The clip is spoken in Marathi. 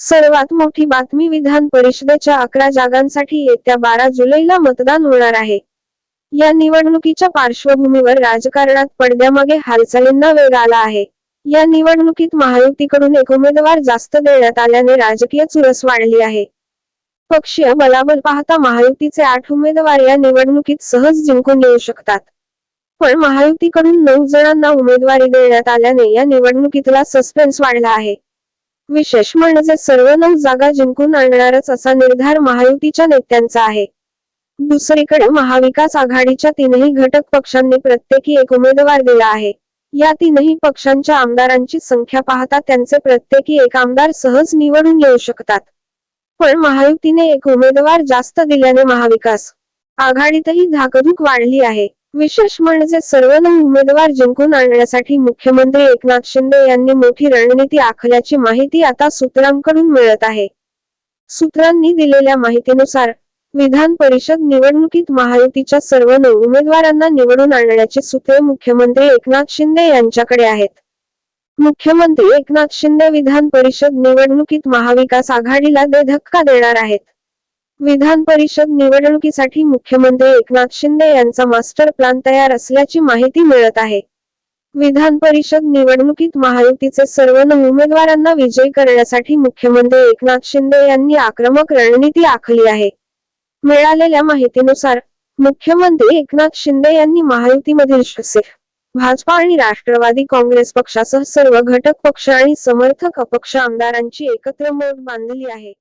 सर्वात मोठी बातमी विधान परिषदेच्या अकरा जागांसाठी येत्या बारा जुलैला मतदान होणार आहे. या निवडणुकीच्या पार्श्वभूमीवर राजकारणात पडद्यामागे हालचालींना वेग आला आहे. या निवडणुकीत महायुतीकडून एक उमेदवार जास्त देण्यात आल्याने राजकीय चुरस वाढली आहे. पक्षीय बलाबल पाहता महायुतीचे आठ उमेदवार या निवडणुकीत सहज जिंकून येऊ शकतात. पण महायुतीकडून नऊ जणांना उमेदवारी देण्यात आल्याने या निवडणुकीतला सस्पेन्स वाढला आहे. विशेष म्हणजे सर्व नऊ जागा जिंकून आणणारच असा निर्धार महायुतीच्या नेत्यांचा आहे. दुसरीकडे महाविकास आघाडीच्या तीनही घटक पक्षांनी प्रत्येकी एक उमेदवार दिला आहे. या तीनही पक्षांच्या आमदारांची संख्या पाहता त्यांचे प्रत्येकी एक आमदार सहज निवडून येऊ शकतात. पण महायुतीने एक उमेदवार जास्त दिल्याने महाविकास आघाडीतही धाकधूक वाढली आहे. विशेष म्हणजे सर्व उमेदवार जिंकून आणण्यासाठी मुख्यमंत्री एकनाथ शिंदे यांनी मोठी रणनीती आखल्याची माहिती आता सूत्रांकडून मिळत आहे. सूत्रांनी दिलेल्या माहितीनुसार विधान परिषद निवडणुकीत महायुतीच्या सर्व नऊ उमेदवारांना निवडून आणण्याची सूत्रे मुख्यमंत्री एकनाथ शिंदे यांच्याकडे आहेत. मुख्यमंत्री एकनाथ शिंदे विधान परिषद निवडणुकीत महाविकास आघाडीला दे धक्का देणार आहेत. विधान परिषद निवडणुकीसाठी मुख्यमंत्री एकनाथ शिंदे यांचा मास्टर प्लॅन तयार असल्याची माहिती मिळत आहे. विधान परिषद निवडणुकीत महायुतीचे सर्व उमेदवारांना विजयी करण्यासाठी मुख्यमंत्री एकनाथ शिंदे यांनी आक्रमक रणनीती आखली आहे. मिळालेल्या माहितीनुसार मुख्यमंत्री एकनाथ शिंदे यांनी महायुतीमधील शिवसेना भाजपा आणि राष्ट्रवादी काँग्रेस पक्षासह सर्व घटक पक्ष आणि समर्थक अपक्ष आमदारांची एकत्र मोड बांधली आहे.